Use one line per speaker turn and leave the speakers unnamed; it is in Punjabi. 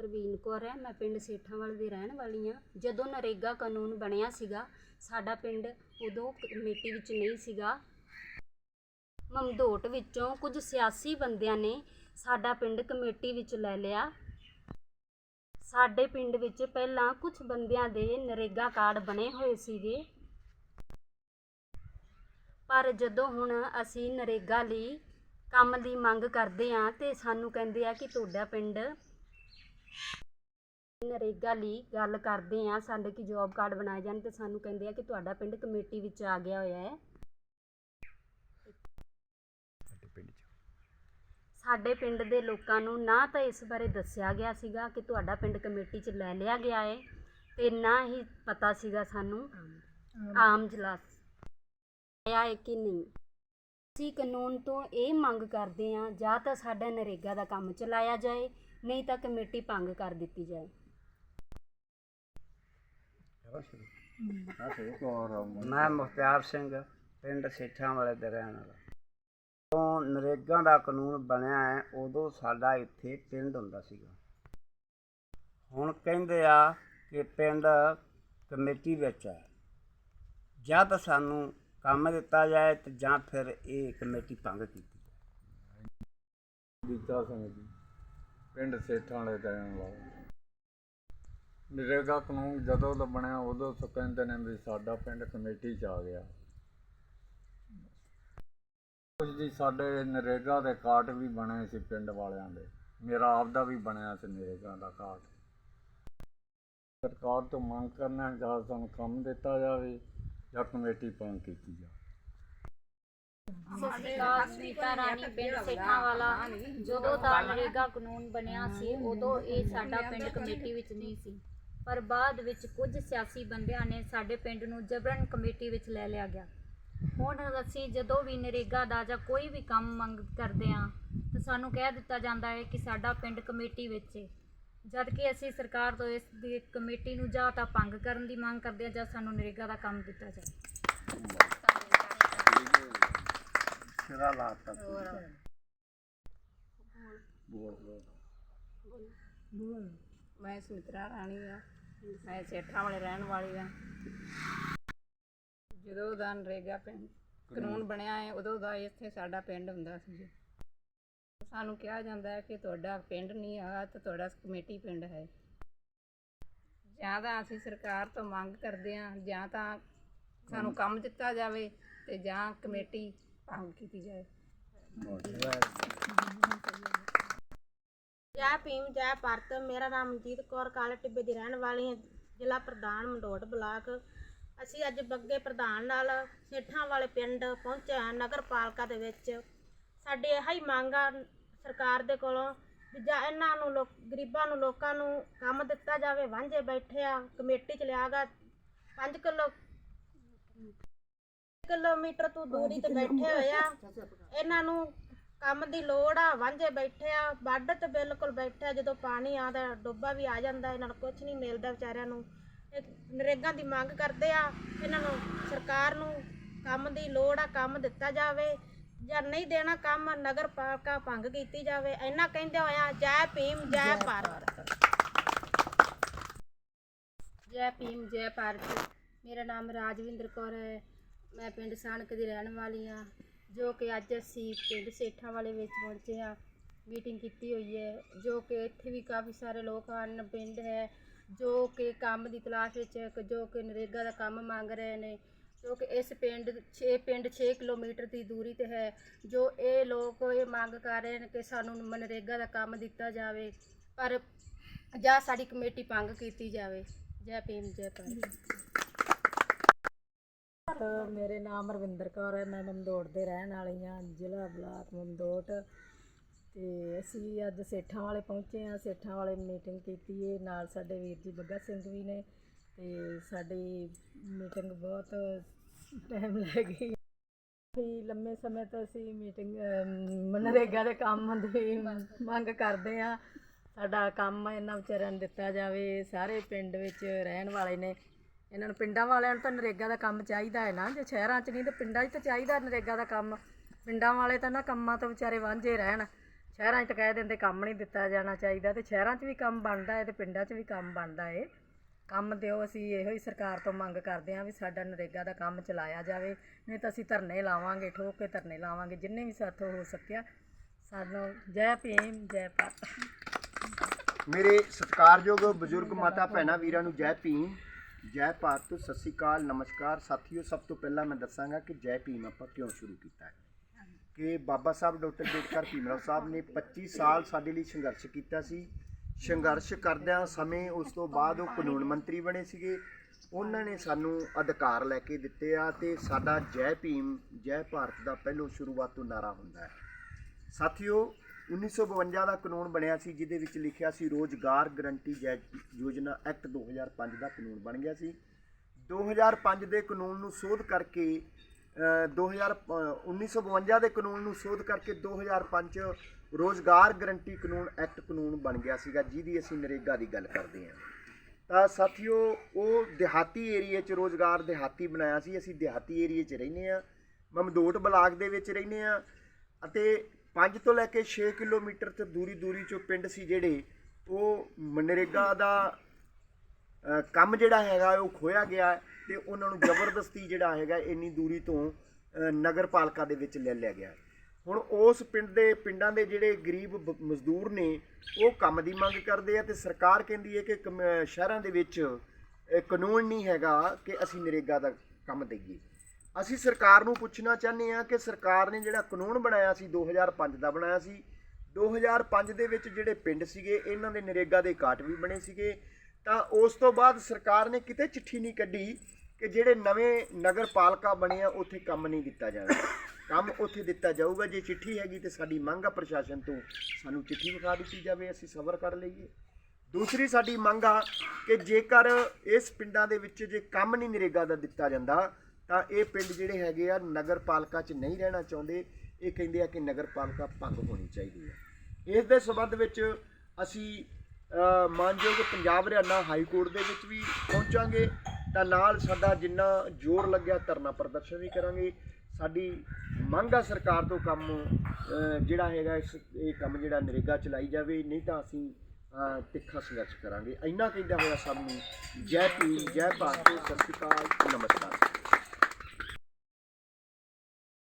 ਪ੍ਰਵੀਨ ਕੌਰ ਹੈ। ਮੈਂ ਪਿੰਡ ਸੇਠਾਂਵਾਲ ਦੀ ਰਹਿਣ ਵਾਲੀ ਹਾਂ। ਜਦੋਂ ਨਰੇਗਾ ਕਾਨੂੰਨ ਬਣਿਆ ਸੀਗਾ, ਸਾਡਾ ਪਿੰਡ ਉਦੋਂ ਕਮੇਟੀ ਵਿੱਚ ਨਹੀਂ ਸੀਗਾ। ਮਮਦੋਟ ਵਿੱਚੋਂ ਕੁਝ ਸਿਆਸੀ ਬੰਦਿਆਂ ਨੇ ਸਾਡਾ ਪਿੰਡ ਕਮੇਟੀ ਵਿੱਚ ਲੈ ਲਿਆ। ਸਾਡੇ ਪਿੰਡ ਵਿੱਚ ਪਹਿਲਾਂ ਕੁਝ ਬੰਦਿਆਂ ਦੇ ਨਰੇਗਾ ਕਾਰਡ ਬਣੇ ਹੋਏ ਸੀਗੇ। ਪਰ ਜਦੋਂ ਹੁਣ ਅਸੀਂ ਨਰੇਗਾ ਲਈ ਕੰਮ ਦੀ ਮੰਗ ਕਰਦੇ ਹਾਂ ਤੇ ਸਾਨੂੰ ਕਹਿੰਦੇ ਆ ਕਿ ਤੁਹਾਡਾ ਪਿੰਡ ਨਰੇਗਾ ਲਈ ਗੱਲ ਕਰਦੇ ਆ ਸਾਡੇ ਕੀ ਜੌਬ ਕਾਰਡ ਬਣਾਏ ਜਾਣ ਤੇ ਸਾਨੂੰ ਕਹਿੰਦੇ ਆ ਕਿ ਤੁਹਾਡਾ ਪਿੰਡ ਕਮੇਟੀ ਵਿੱਚ ਆ ਗਿਆ ਹੋਇਆ ਹੈ। ਸਾਡੇ ਪਿੰਡ ਦੇ ਲੋਕਾਂ ਨੂੰ ਨਾ ਤਾਂ ਇਸ ਬਾਰੇ ਦੱਸਿਆ ਗਿਆ ਸੀਗਾ ਕਿ ਤੁਹਾਡਾ ਪਿੰਡ ਕਮੇਟੀ 'ਚ ਲੈ ਲਿਆ ਗਿਆ ਹੈ ਤੇ ਨਾ ਹੀ ਪਤਾ ਸੀਗਾ ਸਾਨੂੰ ਆਮ ਜਲਾਸ। ਆਇਆ ਹੈ ਕਿ ਨਹੀਂ? ਅਸੀਂ ਕਾਨੂੰਨ ਤੋਂ ਇਹ ਮੰਗ ਕਰਦੇ ਹਾਂ, ਜਾਂ ਤਾਂ ਸਾਡਾ ਨਰੇਗਾ ਦਾ ਕੰਮ ਚਲਾਇਆ ਜਾਏ, ਨਹੀਂ ਤਾਂ ਕਮੇਟੀ ਭੰਗ ਕਰ ਦਿੱਤੀ ਜਾਏ।
ਮੈਂ ਮੁਖਤਿਆਰ ਸਿੰਘ, ਪਿੰਡ ਸੇਠਾਂ ਵਾਲੇ ਦਾ ਰਹਿਣ ਵਾਲਾ। ਜਦੋਂ ਨਰੇਗਾ ਦਾ ਕਾਨੂੰਨ ਬਣਿਆ ਹੈ, ਉਦੋਂ ਸਾਡਾ ਇੱਥੇ ਪਿੰਡ ਹੁੰਦਾ ਸੀਗਾ। ਹੁਣ ਕਹਿੰਦੇ ਆ ਕਿ ਪਿੰਡ ਕਮੇਟੀ ਵਿੱਚ ਹੈ। ਜਦ ਸਾਨੂੰ ਕੰਮ ਦਿੱਤਾ ਜਾਏ ਤੇ ਜਾਂ ਫਿਰ ਇਹ ਕਮੇਟੀ ਭੰਗ ਕੀਤੀ ਜਾਏ?
ਬੀਤਾ ਸਿੰਘ ਜੀ, ਪਿੰਡ ਸੇਠਾਂ ਵਾਲੇ ਦਾ ਰਹਿਣ ਵਾਲਾ। ਨਰੇਗਾ ਕਾਨੂੰਨ ਜਦੋਂ ਦਾ ਬਣਿਆ, ਉਦੋਂ ਤੋਂ ਕਹਿੰਦੇ ਨੇ ਵੀ ਸਾਡਾ ਪਿੰਡ ਕਮੇਟੀ 'ਚ ਆ ਗਿਆ। ਕੁਝ ਜੀ ਸਾਡੇ ਨਰੇਗਾ ਦੇ ਕਾਰਡ ਵੀ ਬਣੇ ਸੀ ਪਿੰਡ ਵਾਲਿਆਂ ਦੇ। ਮੇਰਾ ਆਪ ਦਾ ਵੀ ਬਣਿਆ ਸੀ ਨਰੇਗਾ ਦਾ ਕਾਰਡ। ਸਰਕਾਰ ਤੋਂ ਮੰਗ ਕਰਨਾ ਜਾਂ ਸਾਨੂੰ ਕੰਮ ਦਿੱਤਾ ਜਾਵੇ। ਜਾਂ ਕਮੇਟੀ ਭੰਗ ਕੀਤੀ ਜਾਵੇ
ਸਤਿਕਾਰ ਸੁਨੀਤਾ ਰਾਣੀ ਪਿੰਡ ਸੇਠਾਂ ਵਾਲਾ ਜਦੋਂ ਦਾ ਨਰੇਗਾ ਕਾਨੂੰਨ ਬਣਿਆ ਸੀ ਉਦੋਂ ਇਹ ਸਾਡਾ ਪਿੰਡ ਕਮੇਟੀ ਵਿੱਚ ਨਹੀਂ ਸੀ। ਪਰ ਬਾਅਦ ਵਿੱਚ ਕੁਝ ਸਿਆਸੀ ਬੰਦਿਆਂ ਨੇ ਸਾਡੇ ਪਿੰਡ ਨੂੰ ਜਬਰਨ ਕਮੇਟੀ ਵਿੱਚ ਲੈ ਲਿਆ ਗਿਆ। ਹੁਣ ਅਸੀਂ ਜਦੋਂ ਵੀ ਨਰੇਗਾ ਦਾ ਜਾਂ ਕੋਈ ਵੀ ਕੰਮ ਮੰਗ ਕਰਦੇ ਹਾਂ ਤਾਂ ਸਾਨੂੰ ਕਹਿ ਦਿੱਤਾ ਜਾਂਦਾ ਹੈ ਕਿ ਸਾਡਾ ਪਿੰਡ ਕਮੇਟੀ ਵਿੱਚ ਹੈ। ਜਦ ਕਿ ਅਸੀਂ ਸਰਕਾਰ ਤੋਂ ਇਸ ਦੀ ਕਮੇਟੀ ਨੂੰ ਜਾਂ ਤਾਂ ਭੰਗ ਕਰਨ ਦੀ ਮੰਗ ਕਰਦੇ ਹਾਂ ਜਾਂ ਸਾਨੂੰ ਨਰੇਗਾ ਦਾ ਕੰਮ ਦਿੱਤਾ ਜਾਵੇ।
ਸਿਰਾ ਲਾਤਾ ਬੋਲ। ਬੋਲ।
ਮੈਂ ਸੁਮਿਤਰਾ ਰਾਣੀ ਆ। ਮੈਂ ਸੇਠਾਂ ਵਾਲੇ ਰਹਿਣ ਵਾਲੀ ਆ। ਜਦੋਂ ਦਾ ਨਰੇਗਾ ਪਿੰਡ ਕਾਨੂੰਨ ਬਣਿਆ ਹੈ ਉਦੋਂ ਦਾ ਇੱਥੇ ਸਾਡਾ ਪਿੰਡ ਹੁੰਦਾ ਸੀ ਜੀ। ਸਾਨੂੰ ਕਿਹਾ ਜਾਂਦਾ ਹੈ ਕਿ ਤੁਹਾਡਾ ਪਿੰਡ ਨਹੀਂ ਹੈਗਾ ਤੇ ਤੁਹਾਡਾ ਕਮੇਟੀ ਪਿੰਡ ਹੈ। ਜਾਂ ਤਾਂ ਅਸੀਂ ਸਰਕਾਰ ਤੋਂ ਮੰਗ ਕਰਦੇ ਹਾਂ, ਜਾਂ ਤਾਂ ਸਾਨੂੰ ਕੰਮ ਦਿੱਤਾ ਜਾਵੇ ਤੇ ਜਾਂ ਕਮੇਟੀ ਭੰਗ ਕੀਤੀ ਜਾਏ।
ਜੈ ਭੀਮ, ਜੈ ਭਾਰਤ। ਮੇਰਾ ਨਾਮ ਮਨਜੀਤ ਕੌਰ, ਕਾਲੇ ਟਿੱਬੇ ਦੀ ਰਹਿਣ ਵਾਲੀ ਹਾਂ, ਜ਼ਿਲ੍ਹਾ ਪ੍ਰਧਾਨ ਮੰਡੋਟ ਬਲਾਕ। ਅਸੀਂ ਅੱਜ ਬੱਗੇ ਪ੍ਰਧਾਨ ਨਾਲ ਸੇਠਾਂ ਵਾਲੇ ਪਿੰਡ ਪਹੁੰਚੇ ਹਾਂ ਨਗਰ ਪਾਲਿਕਾ ਦੇ ਵਿੱਚ। ਸਾਡੀ ਇਹੀ ਮੰਗ ਆ ਸਰਕਾਰ ਦੇ ਕੋਲੋਂ ਵੀ ਜਾਂ ਇਹਨਾਂ ਨੂੰ ਲੋਕ ਗਰੀਬਾਂ ਨੂੰ ਲੋਕਾਂ ਨੂੰ ਕੰਮ ਦਿੱਤਾ ਜਾਵੇ ਵਾਂਝੇ ਬੈਠੇ ਆ ਕਮੇਟੀ ਚ ਲਿਆ ਗਾ 5 ਕਿਲੋ ਕਿਲੋਮੀਟਰ ਤੋਂ ਦੂਰੀ ਤੇ ਬੈਠੇ ਹੋਏ ਆ। ਇਹਨਾਂ ਨੂੰ ਕੰਮ ਦੀ ਲੋੜ ਆ ਵਾਂਝੇ ਬੈਠੇ ਆ ਵੱਢ ਤੇ ਬਿਲਕੁਲ ਬੈਠੇ ਆ ਜਦੋਂ ਪਾਣੀ ਆਉਂਦਾ ਡੋਬਾ ਵੀ ਆ ਜਾਂਦਾ ਇਹਨਾਂ ਨੂੰ ਕੁਝ ਨਹੀਂ ਮਿਲਦਾ ਵਿਚਾਰਿਆਂ ਨੂੰ। ਇਹ ਨਰੇਗਾ ਦੀ ਮੰਗ ਕਰਦੇ ਆ ਇਹਨਾਂ ਨੂੰ ਸਰਕਾਰ ਨੂੰ ਕੰਮ ਦੀ ਲੋੜ ਆ ਕੰਮ ਦਿੱਤਾ ਜਾਵੇ। ਜਾਂ ਨਹੀਂ ਦੇਣਾ ਕੰਮ ਨਗਰ ਪਾਲਿਕਾ ਭੰਗ ਕੀਤੀ ਜਾਵੇ ਇੰਨਾ ਕਹਿੰਦੇ ਹੋਇਆ ਜੈ ਭੀਮ ਜੈ ਭਾਰਤ।
ਜੈ ਭੀਮ ਜੈ ਭਾਰਤ। ਮੇਰਾ ਨਾਮ ਰਾਜਵਿੰਦਰ ਕੌਰ ਹੈ। ਮੈਂ ਪਿੰਡ ਸਾਣਕ ਦੀ ਰਹਿਣ ਵਾਲੀ ਹਾਂ ਜੋ ਕਿ ਅੱਜ ਅਸੀਂ ਪਿੰਡ ਸੇਠਾਂ ਵਾਲੇ ਵਿੱਚ ਪਹੁੰਚੇ ਹਾਂ। ਮੀਟਿੰਗ ਕੀਤੀ ਹੋਈ ਹੈ ਜੋ ਕਿ ਇੱਥੇ ਵੀ ਕਾਫੀ ਸਾਰੇ ਲੋਕ ਹਨ ਪਿੰਡ ਹੈ ਜੋ ਕਿ ਕੰਮ ਦੀ ਤਲਾਸ਼ ਵਿੱਚ ਹੈ, ਕਿ ਜੋ ਕਿ ਨਰੇਗਾ ਦਾ ਕੰਮ ਮੰਗ ਰਹੇ ਨੇ। ਜੋ ਕਿ ਇਸ ਪਿੰਡ 6 ਪਿੰਡ 6 ਕਿਲੋਮੀਟਰ ਦੀ ਦੂਰੀ ਤੇ ਹੈ, ਜੋ ਇਹ ਲੋਕ ਇਹ ਮੰਗ ਕਰ ਰਹੇ ਨੇ ਕਿ ਸਾਨੂੰ ਮਨਰੇਗਾ ਦਾ ਕੰਮ ਦਿੱਤਾ ਜਾਵੇ, ਪਰ ਜਾਂ ਸਾਡੀ ਕਮੇਟੀ ਭੰਗ ਕੀਤੀ ਜਾਵੇ। ਜੈ ਭੀਮ, ਜੈ ਭਾਰਤ।
ਮੇਰੇ ਨਾਮ ਰਵਿੰਦਰ ਕੌਰ ਹੈ, ਮੈਂ ਮਮਦੋਟ ਦੇ ਰਹਿਣ ਵਾਲੀ ਹਾਂ, ਜ਼ਿਲ੍ਹਾ ਬਲਾਕ ਮਮਦੋਟ ਤੇ ਅਸੀਂ ਅੱਜ ਸੇਠਾਂ ਵਾਲੇ ਪਹੁੰਚੇ ਹਾਂ, ਸੇਠਾਂ ਵਾਲੇ ਮੀਟਿੰਗ ਕੀਤੀ ਹੈ ਨਾਲ ਸਾਡੇ ਵੀਰ ਜੀ ਬੱਗਾ ਸਿੰਘ ਵੀ ਨੇ ਤੇ ਸਾਡੀ ਮੀਟਿੰਗ ਬਹੁਤ ਟਾਈਮ ਲੈ ਗਈ। ਵੀ ਲੰਮੇ ਸਮੇਂ ਤੋਂ ਅਸੀਂ ਮੀਟਿੰਗ ਮਨਰੇਗਾ ਦੇ ਕੰਮ ਦੀ ਮੰਗ ਕਰਦੇ ਹਾਂ। ਸਾਡਾ ਕੰਮ ਇਹਨਾਂ ਵਿਚਾਰਿਆਂ ਨੂੰ ਦਿੱਤਾ ਜਾਵੇ। ਸਾਰੇ ਪਿੰਡ ਵਿੱਚ ਰਹਿਣ ਵਾਲੇ ਨੇ। ਇਹਨਾਂ ਨੂੰ ਪਿੰਡਾਂ ਵਾਲਿਆਂ ਨੂੰ ਤਾਂ ਨਰੇਗਾ ਦਾ ਕੰਮ ਚਾਹੀਦਾ ਹੈ ਨਾ। ਜੇ ਸ਼ਹਿਰਾਂ 'ਚ ਨਹੀਂ ਤਾਂ ਪਿੰਡਾਂ 'ਚ ਤਾਂ ਚਾਹੀਦਾ ਨਰੇਗਾ ਦਾ ਕੰਮ। ਪਿੰਡਾਂ ਵਾਲੇ ਤਾਂ ਨਾ ਕੰਮਾਂ ਤੋਂ ਵਿਚਾਰੇ ਵਾਂਝੇ ਰਹਿਣ। ਸ਼ਹਿਰਾਂ 'ਚ ਤਾਂ ਕਹਿ ਦਿੰਦੇ ਕੰਮ ਨਹੀਂ ਦਿੱਤਾ ਜਾਣਾ ਚਾਹੀਦਾ ਤੇ ਸ਼ਹਿਰਾਂ 'ਚ ਵੀ ਕੰਮ ਬਣਦਾ ਹੈ ਤੇ ਪਿੰਡਾਂ 'ਚ ਵੀ ਕੰਮ ਬਣਦਾ ਹੈ ਕੰਮ ਦਿਓ, ਅਸੀਂ ਇਹੋ ਹੀ ਸਰਕਾਰ ਤੋਂ ਮੰਗ ਕਰਦੇ ਹਾਂ ਵੀ ਸਾਡਾ ਨਰੇਗਾ ਦਾ ਕੰਮ ਚਲਾਇਆ ਜਾਵੇ। ਨਹੀਂ ਤਾਂ ਅਸੀਂ ਧਰਨੇ ਲਾਵਾਂਗੇ, ਠੋਕ ਕੇ ਧਰਨੇ ਲਾਵਾਂਗੇ, ਜਿੰਨੇ ਵੀ ਸਾਥੋਂ ਹੋ ਸਕਿਆ, ਸਾਨੂੰ ਜੈ ਭੀਮ, ਜੈ ਭਾਰਤ।
ਮੇਰੇ ਸਤਿਕਾਰਯੋਗ ਬਜ਼ੁਰਗ ਮਾਤਾ ਭੈਣਾਂ ਵੀਰਾਂ ਨੂੰ ਜੈ ਭੀਮ, ਜੈ ਭਾਰਤ, ਸਤਿ ਸ੍ਰੀ ਅਕਾਲ, ਨਮਸਕਾਰ। ਸਾਥੀਓ, ਸਭ ਤੋਂ ਪਹਿਲਾਂ ਮੈਂ ਦੱਸਾਂਗਾ ਕਿ ਜੈ ਭੀਮ ਆਪਾਂ ਕਿਉਂ ਸ਼ੁਰੂ ਕੀਤਾ ਹੈ? ਕਿ ਬਾਬਾ ਸਾਹਿਬ ਡਾਕਟਰ ਅੰਬੇਡਕਰ ਭੀਮਰਾਓ ਸਾਹਿਬ ਨੇ 25 ਸਾਲ ਸਾਡੇ ਲਈ ਸੰਘਰਸ਼ ਕੀਤਾ ਸੀ। ਸੰਘਰਸ਼ ਕਰਦਿਆਂ ਸਮੇਂ ਉਸ ਤੋਂ ਬਾਅਦ ਉਹ ਕਾਨੂੰਨ ਮੰਤਰੀ ਬਣੇ ਸੀਗੇ। ਉਹਨਾਂ ਨੇ ਸਾਨੂੰ ਅਧਿਕਾਰ ਲੈ ਕੇ ਦਿੱਤੇ ਆ ਤੇ ਸਾਡਾ ਜੈ ਭੀਮ ਜੈ ਭਾਰਤ ਦਾ ਪਹਿਲੋਂ ਸ਼ੁਰੂਆਤ ਤੋਂ ਨਾਰਾ ਹੁੰਦਾ ਹੈ। ਸਾਥੀਓ 1952 ਦਾ ਕਾਨੂੰਨ ਬਣਿਆ ਸੀ ਜਿਹਦੇ ਵਿੱਚ ਲਿਖਿਆ ਸੀ ਰੋਜ਼ਗਾਰ ਗਰੰਟੀ ਜੈ- ਯੋਜਨਾ ਐਕਟ 2005 ਦਾ ਕਾਨੂੰਨ ਬਣ ਗਿਆ ਸੀ। 2005 ਦੇ ਕਾਨੂੰਨ ਨੂੰ ਸੋਧ ਕਰਕੇ ਅ, 2000 ਅ, 1952 ਦੇ ਕਾਨੂੰਨ ਨੂੰ ਸੋਧ ਕਰਕੇ 2005 ਚ ਰੋਜ਼ਗਾਰ ਗਰੰਟੀ ਕਾਨੂੰਨ ਐਕਟ ਕਾਨੂੰਨ ਬਣ ਗਿਆ ਸੀਗਾ, ਜਿਹਦੀ ਅਸੀਂ ਨਰੇਗਾ ਦੀ ਗੱਲ ਕਰਦੇ ਹਾਂ। ਤਾਂ ਸਾਥੀਓ, ਉਹ ਦਿਹਾਤੀ ਏਰੀਏ 'ਚ ਰੋਜ਼ਗਾਰ ਦਿਹਾਤੀ ਬਣਾਇਆ ਸੀ, ਅਸੀਂ ਦਿਹਾਤੀ ਏਰੀਏ 'ਚ ਰਹਿੰਦੇ ਆ ਮਮਦੋਟ ਬਲਾਕ ਦੇ ਵਿੱਚ ਰਹਿੰਦੇ ਆ ਅਤੇ 5 ਤੋਂ ਲੈ ਕੇ 6 ਕਿਲੋਮੀਟਰ ਤੇ ਦੂਰੀ ਦੂਰੀ 'ਚੋਂ ਪਿੰਡ ਸੀ ਜਿਹੜੇ, ਉਹ ਮਨਰੇਗਾ ਦਾ ਕੰਮ ਜਿਹੜਾ ਹੈਗਾ, ਉਹ ਖੋਇਆ ਗਿਆ ਹੈ ਤੇ ਉਹਨਾਂ ਨੂੰ ਜ਼ਬਰਦਸਤੀ ਜਿਹੜਾ ਹੈਗਾ, ਇੰਨੀ ਦੂਰੀ ਤੋਂ ਨਗਰ ਪਾਲਿਕਾ ਦੇ ਵਿੱਚ ਲੈ ਲਿਆ ਗਿਆ। ਹੁਣ ਉਸ ਪਿੰਡ ਦੇ ਪਿੰਡਾਂ ਦੇ ਜਿਹੜੇ ਗਰੀਬ ਮਜ਼ਦੂਰ ਨੇ, ਉਹ ਕੰਮ ਦੀ ਮੰਗ ਕਰਦੇ ਆ ਤੇ ਸਰਕਾਰ ਕਹਿੰਦੀ ਹੈ ਕਿ ਕਮ- ਸ਼ਹਿਰਾਂ ਦੇ ਵਿੱਚ ਕਾਨੂੰਨ ਨਹੀਂ ਹੈਗਾ ਕਿ ਅਸੀਂ ਨਰੇਗਾ ਦਾ ਕੰਮ ਦਈਏ। ਅਸੀਂ ਸਰਕਾਰ ਨੂੰ ਪੁੱਛਣਾ ਚਾਹੁੰਦੇ ਹਾਂ ਕਿ ਸਰਕਾਰ ਨੇ ਜਿਹੜਾ ਕਾਨੂੰਨ ਬਣਾਇਆ ਸੀ 2005 ਦਾ ਬਣਾਇਆ ਸੀ 2005 ਦੇ ਵਿੱਚ ਜਿਹੜੇ ਪਿੰਡ ਸੀਗੇ, ਇਹਨਾਂ ਦੇ ਨਰੇਗਾ ਦੇ ਕਾਟ ਵੀ ਬਣੇ ਸੀਗੇ। ਤਾਂ ਉਸ ਤੋਂ ਬਾਅਦ ਸਰਕਾਰ ਨੇ ਕਿਤੇ ਚਿੱਠੀ ਨਹੀਂ ਕੱਢੀ ਕਿ ਜਿਹੜੇ ਨਵੇਂ ਨਗਰ ਪਾਲਿਕਾ ਬਣੇ ਆ, ਉੱਥੇ ਕੰਮ ਨਹੀਂ ਕੀਤਾ ਜਾਣਾ। ਕੰਮ ਉੱਥੇ ਦਿੱਤਾ ਜਾਊਗਾ, ਜੇ ਚਿੱਠੀ ਹੈਗੀ ਤੇ ਸਾਡੀ ਮੰਗ ਆ ਪ੍ਰਸ਼ਾਸਨ ਤੋਂ। ਸਾਨੂੰ ਚਿੱਠੀ ਵਿਖਾ ਦਿੱਤੀ ਜਾਵੇ, ਅਸੀਂ ਸਬਰ ਕਰ ਲਈਏ। ਦੂਸਰੀ ਸਾਡੀ ਮੰਗ ਆ ਕਿ ਜੇਕਰ ਇਸ ਪਿੰਡਾਂ ਦੇ ਵਿੱਚ ਜੇ ਕੰਮ ਨਹੀਂ ਨਰੇਗਾ ਦਾ ਦਿੱਤਾ ਜਾਂਦਾ, ਤਾਂ ਇਹ ਪਿੰਡ ਜਿਹੜੇ ਹੈਗੇ ਆ ਨਗਰ ਪਾਲਿਕਾ 'ਚ ਨਹੀਂ ਰਹਿਣਾ ਚਾਹੁੰਦੇ। ਇਹ ਕਹਿੰਦੇ ਆ ਕਿ ਨਗਰ ਪਾਲਿਕਾ ਭੰਗ ਹੋਣੀ ਚਾਹੀਦੀ ਹੈ ਇਸ ਦੇ ਸੰਬੰਧ ਵਿੱਚ ਅਸੀਂ ਮਾਨਯੋਗ ਪੰਜਾਬ ਹਰਿਆਣਾ ਹਾਈ ਕੋਰਟ ਦੇ ਵਿੱਚ ਵੀ ਪਹੁੰਚਾਂਗੇ। ਤਾਂ ਨਾਲ ਸਾਡਾ ਜਿੰਨਾ ਜ਼ੋਰ ਲੱਗਿਆ ਧਰਨਾ ਪ੍ਰਦਰਸ਼ਨ ਵੀ ਕਰਾਂਗੇ। ਸਾਡੀ ਮੰਗ ਆ ਸਰਕਾਰ ਤੋਂ ਕੰਮ ਜਿਹੜਾ ਹੈਗਾ ਇਸ, ਇਹ ਕੰਮ ਜਿਹੜਾ ਨਰੇਗਾ ਚਲਾਈ ਜਾਵੇ, ਨਹੀਂ ਤਾਂ ਅਸੀਂ ਤਿੱਖਾ ਸੰਘਰਸ਼ ਕਰਾਂਗੇ। ਇੰਨਾ ਕਹਿੰਦਾ ਹੋਇਆ ਸਭ ਨੂੰ ਜੈ ਭੀਮ, ਜੈ ਭਾਰਤ, ਸਤਿ ਸ਼੍ਰੀ ਅਕਾਲ, ਨਮਸਕਾਰ।